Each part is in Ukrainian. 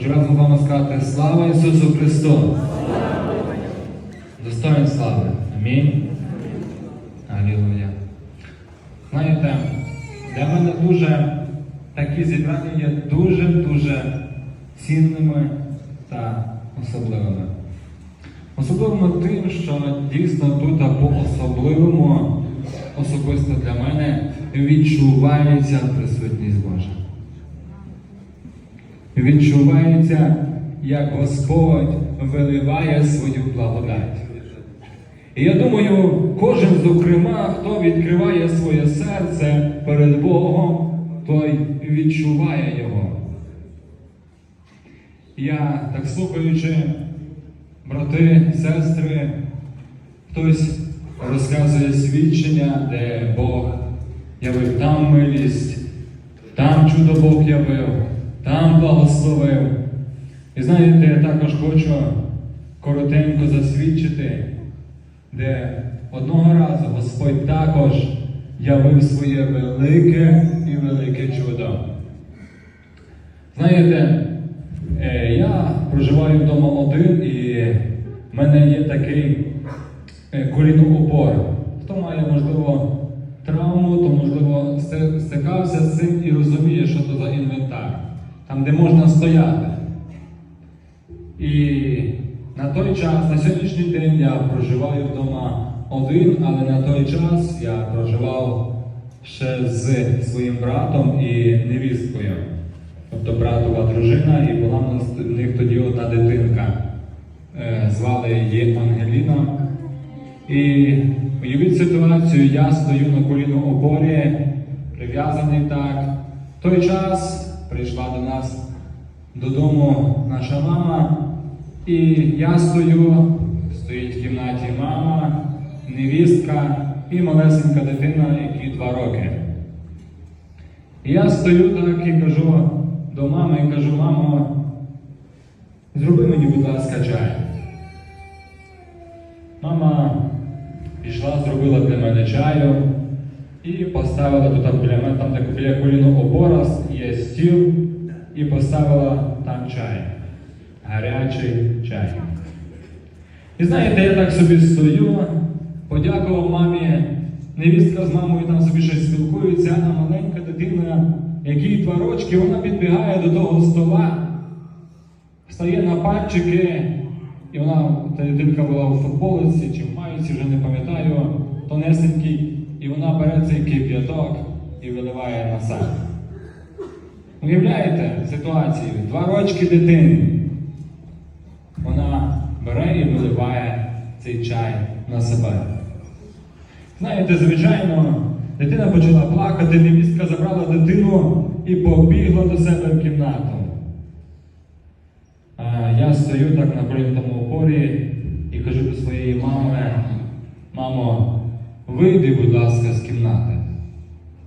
Хочу разом з сказати слава Ісусу Христу! Достоин слави. Амінь. Алілуя. Знаєте, для мене дуже такі зібрання є дуже-дуже цінними та особливими. Особливими тим, що дійсно тут по-особливому, особисто для мене, відчувається присутність. Відчувається, як Господь виливає свою благодать. І я думаю, кожен, зокрема, хто відкриває своє серце перед Богом, той відчуває його. Я, так слухаючи, брати, сестри, хтось розказує свідчення, де Бог явив там милість, там чудо Бог явив, там благословив. І знаєте, я також хочу коротенько засвідчити, де одного разу Господь також явив своє велике і велике чудо. Знаєте, е, я проживаю вдома один і в мене є такий е, коліноупор. Хто має, можливо, травму, то, можливо, стикався з цим і розуміє, що це за інвентар, там, де можна стояти. І на той час, на сьогоднішній день я проживаю вдома один, але на той час я проживав ще з своїм братом і невісткою. Тобто братова дружина, і була в них тоді одна дитинка. Е, Звали її Ангеліна. І уявіть ситуацію, я стою на коліно опорі, прив'язаний так. В той час прийшла до нас додому наша мама, і я стою, стоїть в кімнаті мама, невістка і малесенька дитина, якій два роки. І я стою так і кажу до мами і кажу, мамо, зроби мені, будь ласка, чай. Мама пішла, зробила для мене чаю і поставила тут біля мене, там так біля коліно опора є стіл, і поставила там чай. Гарячий чай. І знаєте, я так собі стою, подякував мамі, невістка з мамою там собі щось спілкуються, а маленька дитина, якій два рочки, вона підбігає до того стола, стає на пальчики, і вона, та дитинка була у футболиці чи в майці, вже не пам'ятаю, тонесенький, і вона бере цей кип'яток і виливає на себе. Уявляєте ситуацію? Два рочки дитини. Вона бере і виливає цей чай на себе. Знаєте, звичайно, дитина почала плакати, невістка забрала дитину і побігла до себе в кімнату. А я стою так на прийнятому опорі і кажу до своєї мами, мамо, вийди, будь ласка, з кімнати.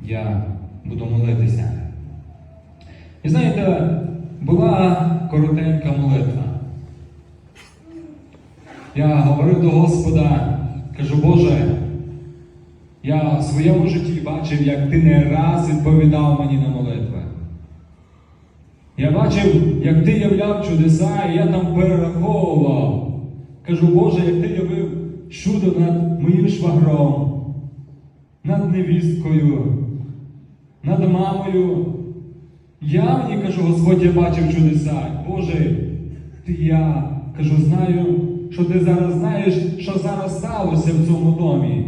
Я буду молитися. І знаєте, була коротенька молитва. Я говорив до Господа, кажу, Боже, я в своєму житті бачив, як ти не раз відповідав мені на молитви. Я бачив, як ти являв чудеса, і я там перераховував. Кажу, Боже, як ти явив чудо над моїм швагром, над невісткою, над мамою. Я мені кажу, Господь, я бачив чудеса. Боже, ти я кажу, знаю, що ти зараз знаєш, що зараз сталося в цьому домі.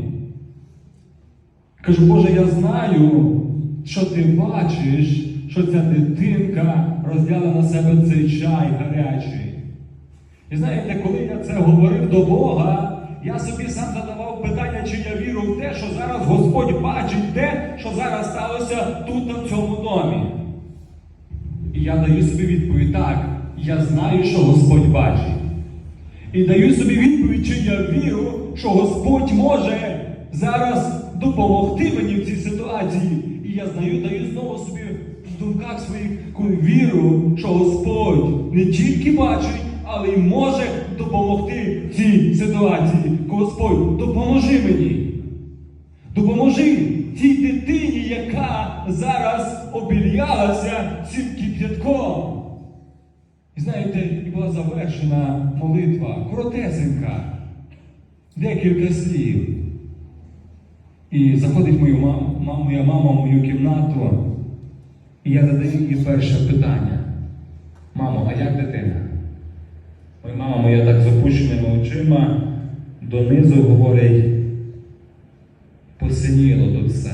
Кажу, Боже, я знаю, що ти бачиш, що ця дитинка роздяла на себе цей чай гарячий. І знаєте, коли я це говорив до Бога, я собі сам задавав питання, чи я вірю в те, що зараз Господь бачить те, що зараз сталося тут, в цьому домі. І я даю собі відповідь так, я знаю, що Господь бачить. І даю собі відповідь, чи я вірю, що Господь може зараз допомогти мені в цій ситуації. І я знаю, даю знову собі в думках своїх віру, що Господь не тільки бачить, але й може допомогти в цій ситуації. Господь, допоможи мені. Допоможи тій дитині, яка зараз обілялася цим кип'ятком. І знаєте, і була завершена молитва, коротесенька, декілька слів. І заходить мою маму, мам- моя мама в мою кімнату, і я задаю їй перше питання. Мамо, а як дитина? Моя мама моя так з опущеними очима донизу говорить, посиніло тут все.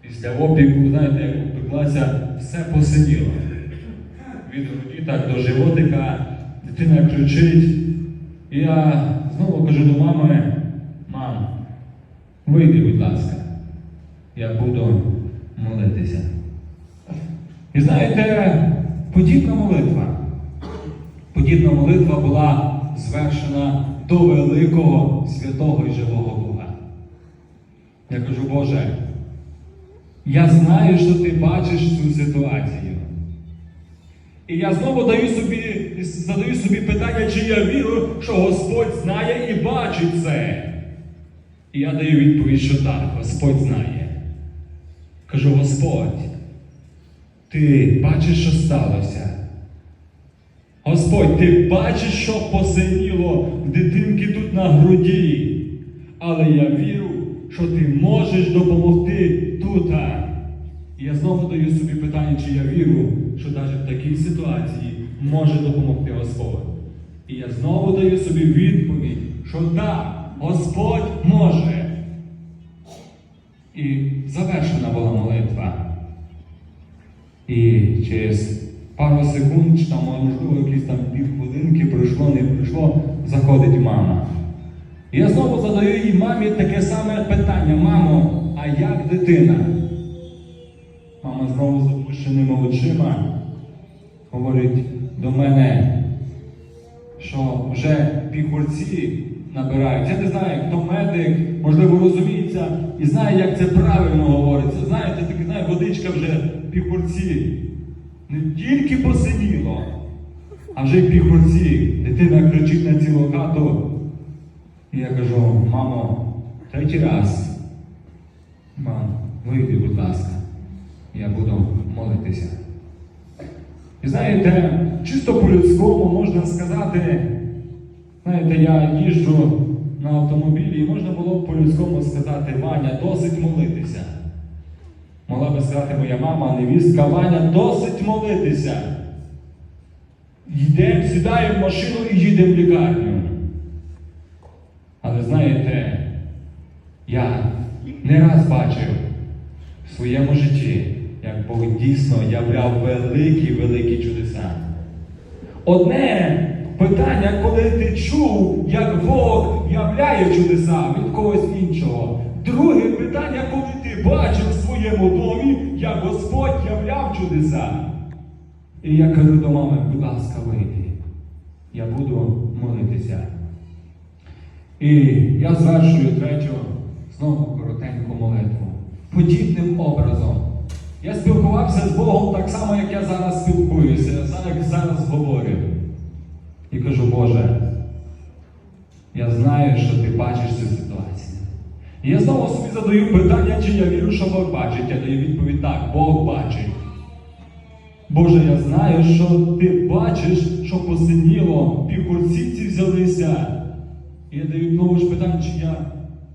Після опіку, знаєте, як опеклася, все посиніло. Від груді так до животика, дитина кричить. І я знову кажу до мами, мам, вийди, будь ласка, я буду молитися. І знаєте, подібна молитва. Подібна молитва була звершена до великого святого і живого Бога. Я кажу, Боже, я знаю, що ти бачиш цю ситуацію. І я знову даю собі, задаю собі питання, чи я вірю, що Господь знає і бачить це. І я даю відповідь, що так, Господь знає. Кажу, Господь, ти бачиш, що сталося. Господь, ти бачиш, що посиніло в дитинки тут на груді. Але я вірю, що ти можеш допомогти тут. І я знову даю собі питання, чи я вірю, що навіть в такій ситуації може допомогти Господь. І я знову даю собі відповідь, що так, Господь може. І завершена була молитва. І через пару секунд, чи там, можливо, якісь там півхвилинки пройшло, не пройшло, заходить мама. І я знову задаю їй мамі таке саме питання: мамо, а як дитина? Мама знову з опущеними очима говорить до мене, що вже пігурці набирають. Я не знаю, хто медик, можливо, розуміється і знає, як це правильно говориться. Знаєте, таке знає, водичка вже пігурці. Не тільки посиніло, а вже й пігурці. Дитина кричить на цілу хату. І я кажу, мамо, третій раз. Мам, вийди, будь ласка, я буду молитися. І знаєте, чисто по-людському можна сказати, знаєте, я їжджу на автомобілі і можна було б по-людському сказати, Ваня, досить молитися. Могла би сказати моя мама, невістка Ваня, досить молитися. Йдемо, сідаємо в машину і їдемо в лікарню. Але знаєте, я не раз бачив в своєму житті, як Бог дійсно являв великі-великі чудеса. Одне питання, коли ти чув, як Бог являє чудеса від когось іншого. Друге питання, коли ти бачив в своєму домі, як Господь являв чудеса. І я кажу до мами, будь ласка, вийди. Я буду молитися. І я звершую третю, знову коротеньку молитву. Подібним образом. Я спілкувався з Богом так само, як я зараз спілкуюся, як зараз говорю. І кажу, Боже, я знаю, що ти бачиш цю ситуацію. І я знову собі задаю питання, чи я вірю, що Бог бачить. Я даю відповідь так, Бог бачить. Боже, я знаю, що ти бачиш, що посиніло, півкурсівці взялися. І я даю знову ж питання, чи я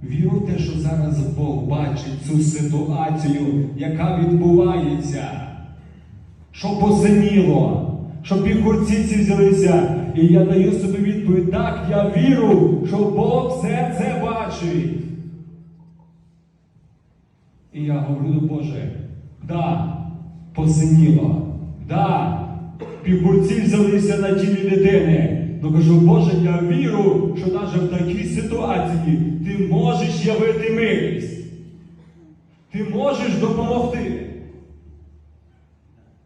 вірю в те, що зараз Бог бачить цю ситуацію, яка відбувається, що посиніло, що півкурсівці взялися. І я даю собі відповідь, так, я вірю, що Бог все це бачить. І я говорю Боже, да, посиніло, да, півкурці взялися на тілі дитини. Ну кажу, Боже, я вірю, що навіть в такій ситуації ти можеш явити милість. Ти можеш допомогти.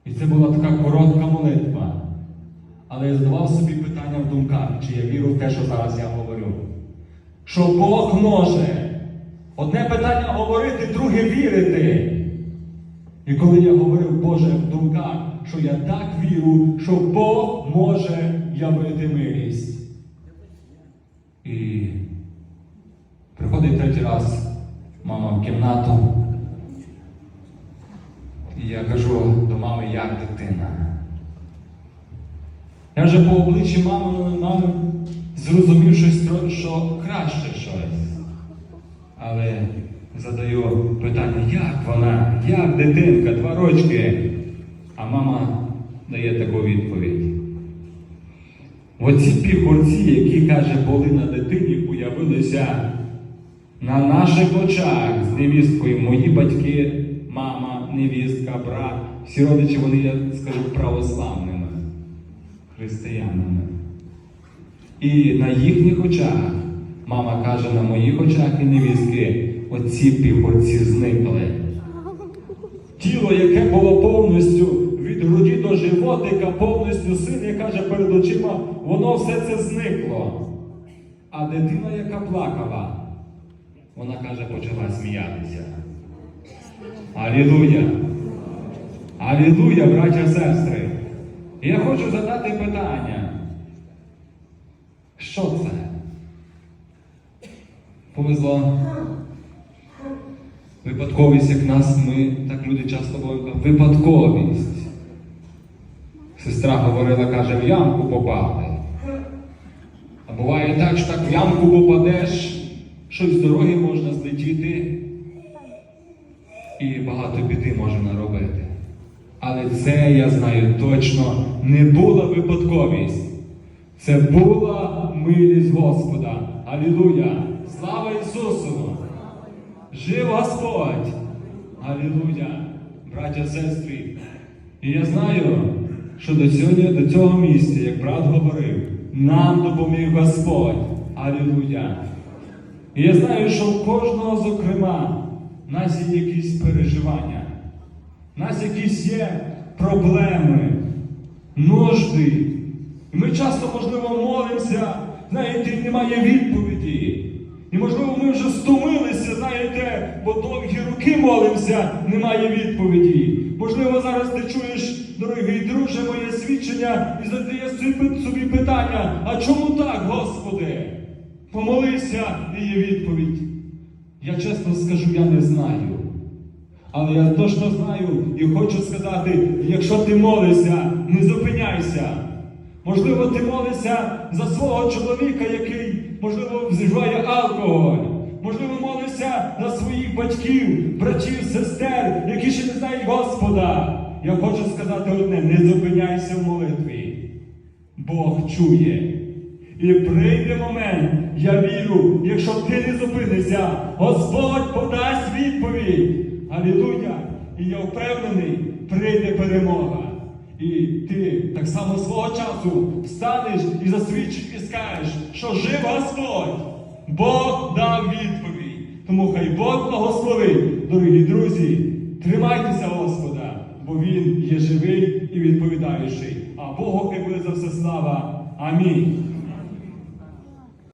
І це була така коротка молитва. Але я задавав собі питання в думках, чи я вірю в те, що зараз я говорю. Що Бог може. Одне питання говорити, друге вірити. І коли я говорив, Боже, в думках, що я так вірю, що Бог може явити милість. І приходить третій раз мама в кімнату. І я кажу до мами, як дитина. Я вже по обличчі мами, мами зрозумів щось, що краще щось. Але задаю питання, як вона, як дитинка, два рочки. А мама дає таку відповідь. Оці піхорці, які, каже, були на дитині, появилися на наших очах з невісткою. Мої батьки, мама, невістка, брат, всі родичі, вони, я скажу, православними, християнами. І на їхніх очах, мама каже, на моїх очах і невістки, оці піхорці зникли. Тіло, яке було повністю від груді до животика, повністю синя, каже, перед очима, воно все це зникло. А дитина, яка плакала, вона каже, почала сміятися. Алілуя! Алілуя, браття сестри! Я хочу задати питання. Що це? Повезло. Випадковість, як нас, ми, так люди часто говорять, випадковість. Сестра говорила, каже, в ямку попали. А буває так, що так в ямку попадеш, щось з дороги можна злетіти, і багато біди можна наробити. Але це, я знаю точно, не була випадковість. Це була милість Господа. Алілуя! Слава Ісусу! Жив Господь! Алілуя! Браття, сестри! І я знаю, що до цього, до цього місця, як брат говорив, нам допоміг Господь. Алілуя! І я знаю, що у кожного, зокрема, в нас є якісь переживання, в нас якісь є проблеми, нужди. І ми часто, можливо, молимося, знаєте, немає відповіді. І, можливо, ми вже знаєте, бо довгі роки молимося, немає відповіді. Можливо, зараз ти чуєш, дорогий друже, моє свідчення і задаєш собі питання, а чому так, Господи? Помолися, і є відповідь. Я чесно скажу, я не знаю. Але я точно знаю і хочу сказати, якщо ти молишся, не зупиняйся. Можливо, ти молишся за свого чоловіка, який, можливо, вживає алкоголь. Можливо, молишся за своїх батьків, братів, сестер, які ще не знають Господа. Я хочу сказати одне: не зупиняйся в молитві. Бог чує. І прийде момент, я вірю, якщо ти не зупинишся, Господь подасть відповідь. Алілуя! І я впевнений, прийде перемога. І ти так само свого часу встанеш і засвідчиш і скажеш, що жив Господь. Бог дав відповідь. Тому хай Бог благословить, дорогі друзі, тримайтеся Господа, бо Він є живий і відповідаючий. А Богу хай буде за все слава. Амінь.